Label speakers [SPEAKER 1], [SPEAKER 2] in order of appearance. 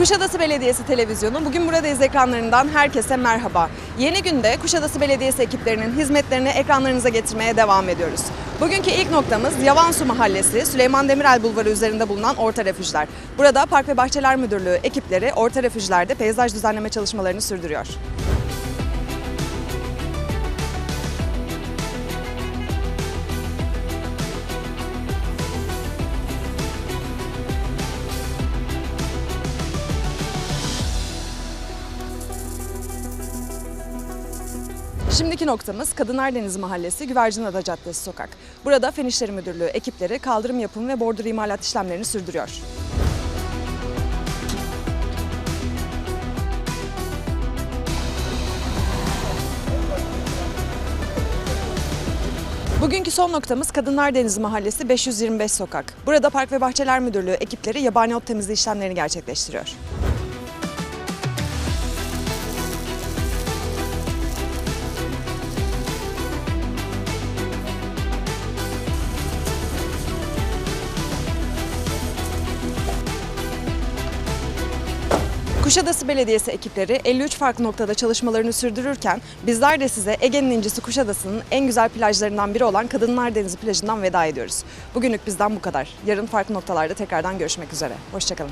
[SPEAKER 1] Kuşadası Belediyesi Televizyonu Bugün Buradayız ekranlarından herkese merhaba. Yeni günde Kuşadası Belediyesi ekiplerinin hizmetlerini ekranlarınıza getirmeye devam ediyoruz. Bugünkü ilk noktamız Yavansu Mahallesi, Süleyman Demirel Bulvarı üzerinde bulunan Orta Refüjler. Burada Park ve Bahçeler Müdürlüğü ekipleri Orta Refüjler'de peyzaj düzenleme çalışmalarını sürdürüyor. Şimdiki noktamız Kadınlar Denizi Mahallesi Güvercinada Caddesi Sokak. Burada Fen İşleri Müdürlüğü ekipleri kaldırım yapımı ve bordür imalat işlemlerini sürdürüyor. Bugünkü son noktamız Kadınlar Denizi Mahallesi 525 Sokak. Burada Park ve Bahçeler Müdürlüğü ekipleri yabani ot temizliği işlemlerini gerçekleştiriyor. Kuşadası Belediyesi ekipleri 53 farklı noktada çalışmalarını sürdürürken bizler de size Ege'nin incisi Kuşadası'nın en güzel plajlarından biri olan Kadınlar Denizi plajından veda ediyoruz. Bugünlük bizden bu kadar. Yarın farklı noktalarda tekrardan görüşmek üzere. Hoşçakalın.